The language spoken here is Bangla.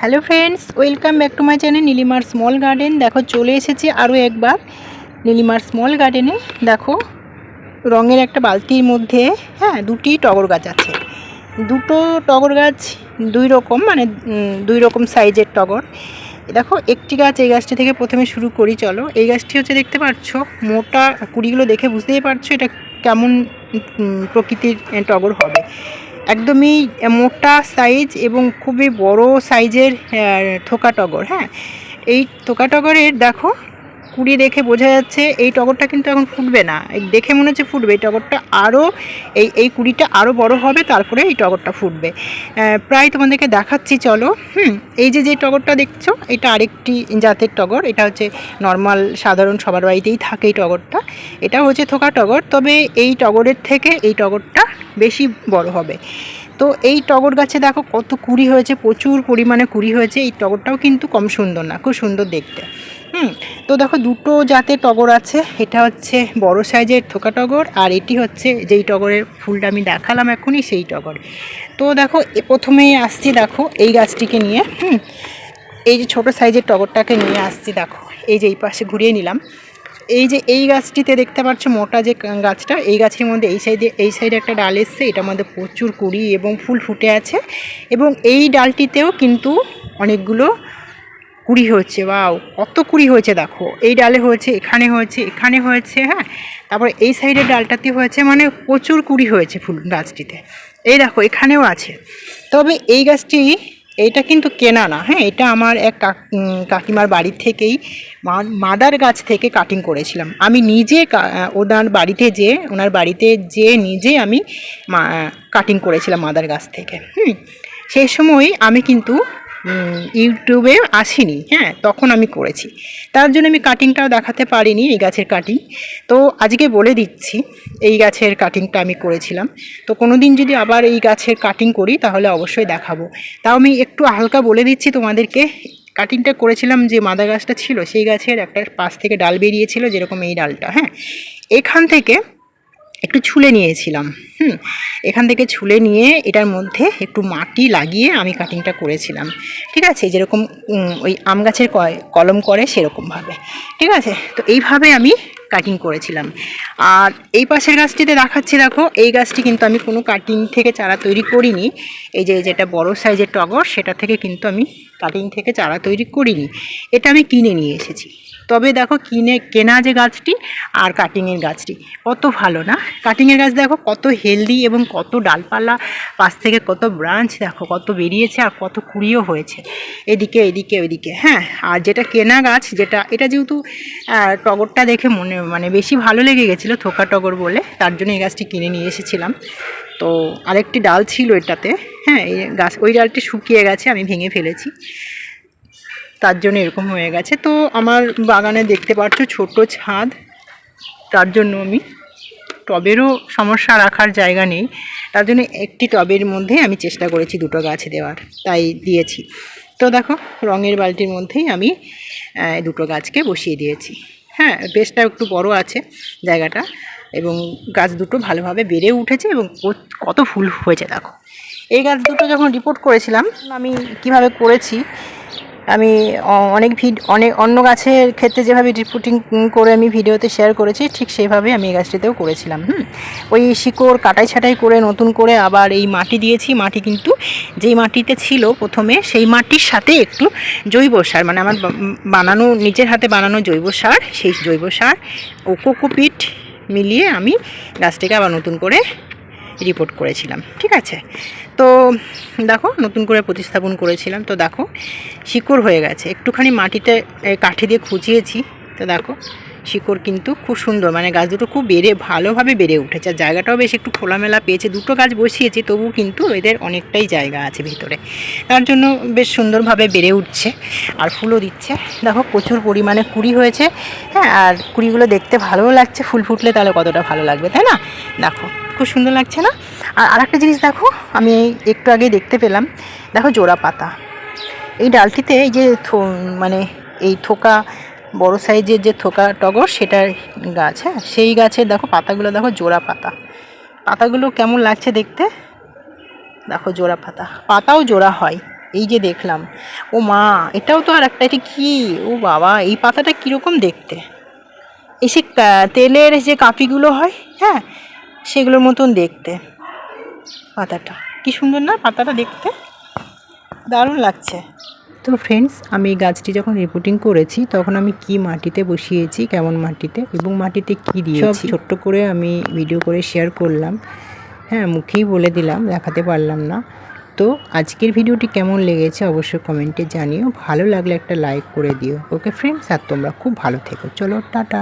Hello friends, welcome back to my channel নীলিমার স্মল গার্ডেন। দেখো, চলে এসেছি আরও একবার নীলিমার স্মল গার্ডেনে। দেখো, রঙের একটা বালতির মধ্যে হ্যাঁ দুটি টগর গাছ আছে। দুটো টগর গাছ দুই রকম মানে দুই রকম সাইজের টগর। দেখো, একটি গাছ এই গাছটি থেকে প্রথমে শুরু করি, চলো। এই গাছটি হচ্ছে, দেখতে পাচ্ছ মোটা কুড়িগুলো দেখে বুঝতেই পারছ এটা কেমন প্রকৃতির টগর হবে। একদমই মোটা সাইজ এবং খুবই বড় সাইজের থোকা টগর হ্যাঁ? এই থোকা টগরের দেখো, কুড়ি দেখে বোঝা যাচ্ছে, এই টগরটা কিন্তু এখন ফুটবে না। দেখে মনে হচ্ছে ফুটবে। এই টগরটা আরও এই এই কুড়িটা আরও বড় হবে, তারপরে এই টগরটা ফুটবে। প্রায় তোমাদেরকে দেখাচ্ছি, চলো। হুম, এই যে যে টগরটা দেখছ, এটা আরেকটি জাতের টগর। এটা হচ্ছে নর্মাল সাধারণ, সবার বাড়িতেই থাকে এই টগরটা। এটা হচ্ছে থোকা টগর তবে এই টগরের থেকে এই টগরটা বেশি বড় হবে। তো এই টগর গাছে দেখো কত কুড়ি হয়েছে, প্রচুর পরিমাণে কুড়ি হয়েছে। এই টগরটাও কিন্তু কম সুন্দর না, খুব সুন্দর দেখতে। হুম, তো দেখো দুটো জাতের টগর আছে। এটা হচ্ছে বড় সাইজের থোকা টগর আর এটি হচ্ছে যেই টগরের ফুলটা আমি দেখালাম এখনই সেই টগর। তো দেখো এ প্রথমেই আসছি দেখো এই গাছটিকে নিয়ে। হুম, এই যে ছোটো সাইজের টগরটাকে নিয়ে আসছি দেখো। এই যে এই পাশে ঘুরিয়ে নিলাম। এই যে এই গাছটিতে দেখতে পাচ্ছ মোটা যে গাছটা, এই গাছের মধ্যে এই সাইডে এই সাইডে একটা ডাল এসছে, এটার মধ্যে প্রচুর কুড়ি এবং ফুল ফুটে আছে এবং এই ডালটিতেও কিন্তু অনেকগুলো কুড়ি হয়েছে বাও কত কুড়ি হয়েছে দেখো। এই ডালে হয়েছে, এখানে হয়েছে এখানে হয়েছে হ্যাঁ? তারপর এই সাইডের ডালটাতে হয়েছে মানে প্রচুর কুড়ি হয়েছে ফুল গাছটিতে। এই দেখো, এখানেও আছে। তবে এই গাছটি এইটা কিন্তু কেনা না হ্যাঁ? এটা আমার এক কাক- কাকিমার বাড়ির থেকেই মাদার গাছ থেকে কাটিং করেছিলাম। আমি নিজে ওনার বাড়িতে যে ওনার বাড়িতে যে নিজে আমি কাটিং করেছিলাম মাদার গাছ থেকে, হুম? সেই সময় আমি কিন্তু ইউটিউবে আসিনি হ্যাঁ তখন আমি করেছি। তার জন্য আমি কাটিংটাও দেখাতে পারিনি, এই গাছের কাটিং তো আজকে বলে দিচ্ছি, এই গাছের কাটিংটা আমি করেছিলাম। তো কোনো দিন যদি আবার এই গাছের কাটিং করি, তাহলে অবশ্যই দেখাবো। তাও আমি একটু হালকা বলে দিচ্ছি তোমাদেরকে কাটিংটা করেছিলাম যে মাদা গাছটা ছিল, সেই গাছের একটা পাশ থেকে ডাল বেরিয়েছিল, যেরকম এই ডালটা হ্যাঁ? এখান থেকে একটু ছুলে নিয়েছিলাম, হুম। এখান থেকে ছুলে নিয়ে এটার মধ্যে একটু মাটি লাগিয়ে আমি কাটিংটা করেছিলাম, ঠিক আছে? যেরকম ওই আম গাছের কলম করে সেরকমভাবে, ঠিক আছে? তো এইভাবে আমি কাটিং করেছিলাম। আর এই পাশের গাছটিতে দেখাচ্ছি, দেখো, এই গাছটি কিন্তু আমি কোনো কাটিং থেকে চারা তৈরি করিনি। এই যে, যেটা বড় সাইজের টগর, সেটা থেকে কিন্তু আমি কাটিং থেকে চারা তৈরি করিনি। এটা আমি কিনে নিয়ে এসেছি। তবে দেখো কিনে, কেনা যে গাছটি আর কাটিংয়ের গাছটি, কত ভালো না? কাটিংয়ের গাছ দেখো কত হেলদি এবং কত ডালপালা, পাশ থেকে কত ব্রাঞ্চ দেখো, কত বেরিয়েছে আর কত কুড়িও হয়েছে। এদিকে এদিকে, ওইদিকে হ্যাঁ আর যেটা কেনা গাছ, যেটা, এটা যেহেতু টগরটা দেখে মনে মানে বেশি ভালো লেগে গেছিল থোকা টগর বলে, তার জন্য এই গাছটি কিনে নিয়ে এসেছিলাম। তো আরেকটি ডাল ছিল এটাতে। হ্যাঁ এই গাছ, ওই ডালটি শুকিয়ে গেছে, আমি ভেঙে ফেলেছি। তার জন্য এরকম হয়ে গেছে। তো আমার বাগানে দেখতে পাচ্ছ ছোট ছাদ, তার জন্য আমি টবেরও সমস্যা রাখার জায়গা নেই। তার জন্য একটি টবের মধ্যে আমি চেষ্টা করেছি দুটো গাছ দেওয়ার, তাই দিয়েছি। তো দেখো, রঙের বালতির মধ্যেই আমি দুটো গাছকে বসিয়ে দিয়েছি। হ্যাঁ বেশটা একটু বড় আছে জায়গাটা। এবং গাছ দুটো ভালোভাবে বেড়ে উঠেছে এবং কত ফুল হয়েছে, দেখো। এই গাছ দুটো যখন রিপোর্ট করেছিলাম, আমি কীভাবে করেছি, আমি অনেক ভিড, অনেক, অন্য গাছের ক্ষেত্রে যেভাবে রিপোর্টিং করে আমি ভিডিওতে শেয়ার করেছি, ঠিক সেইভাবে আমি এই গাছটিতেও করেছিলাম, হুম। ওই শিকড় কাটাই ছাটাই করে নতুন করে আবার এই মাটি দিয়েছি, মাটি কিন্তু যেই মাটিতে ছিল প্রথমে, সেই মাটির সাথে একটু জৈব সার মানে আমার বানানো, নিজের হাতে বানানো জৈব সার, সেই জৈব সার, ও কোকোপিট মিলিয়ে আমি গাছটিকে আবার নতুন করে রিপোর্ট করেছিলাম, ঠিক আছে? তো দেখো, নতুন করে প্রতিস্থাপন করেছিলাম। তো দেখো, শিকড় হয়ে গেছে। একটুখানি মাটিতে কাঠি দিয়ে খুঁচিয়েছি তো দেখো শিকড় কিন্তু খুব সুন্দর। মানে গাছ দুটো খুব বেড়ে, ভালোভাবে বেড়ে উঠেছে। আর জায়গাটাও বেশ একটু খোলামেলা পেয়েছে। দুটো গাছ বসিয়েছি তবু কিন্তু এদের অনেকটাই জায়গা আছে ভিতরে। তার জন্য বেশ সুন্দরভাবে বেড়ে উঠছে। আর ফুলও দিচ্ছে। দেখো, প্রচুর পরিমাণে কুড়ি হয়েছে। হ্যাঁ আর কুড়িগুলো দেখতে ভালোও লাগছে। ফুল ফুটলে তাহলে কতটা ভালো লাগবে, তাই না? দেখো, খুব সুন্দর লাগছে না? আর আরেকটা জিনিস দেখো, আমি একটু আগে দেখতে পেলাম। দেখো, জোড়া পাতা। এই ডালটিতে এই যে মানে এই থোকা বড় সাইজের যে থোকা টগর, সেটার গাছ হ্যাঁ? সেই গাছের দেখো পাতাগুলো, দেখো জোড়া পাতা। পাতাগুলো কেমন লাগছে দেখতে? দেখো জোড়া পাতা। পাতাও জোড়া হয়, এই যে দেখলাম। ও মা, এটাও তো আর একটা এটা কী? ও বাবা, এই পাতাটা কীরকম দেখতে? এই সে তেলের যে কাপিগুলো হয় হ্যাঁ? সেগুলোর মতন দেখতে, পাতাটা। কি সুন্দর না পাতাটা দেখতে? দারুণ লাগছে। তো ফ্রেন্ডস আমি এই গাছটি যখন রিপোর্টিং করেছি তখন আমি কি মাটিতে বসিয়েছি কেমন মাটিতে এবং মাটিতে কি দিয়েছি ছোট্ট করে আমি ভিডিও করে শেয়ার করলাম। হ্যাঁ মুখেই বলে দিলাম দেখাতে পারলাম না। তো আজকের ভিডিওটি কেমন লেগেছে অবশ্যই কমেন্টে জানিও। ভালো লাগলে একটা লাইক করে দিও। ওকে ফ্রেন্ডস আর তোমরা খুব ভালো থেকো। চলো টাটা।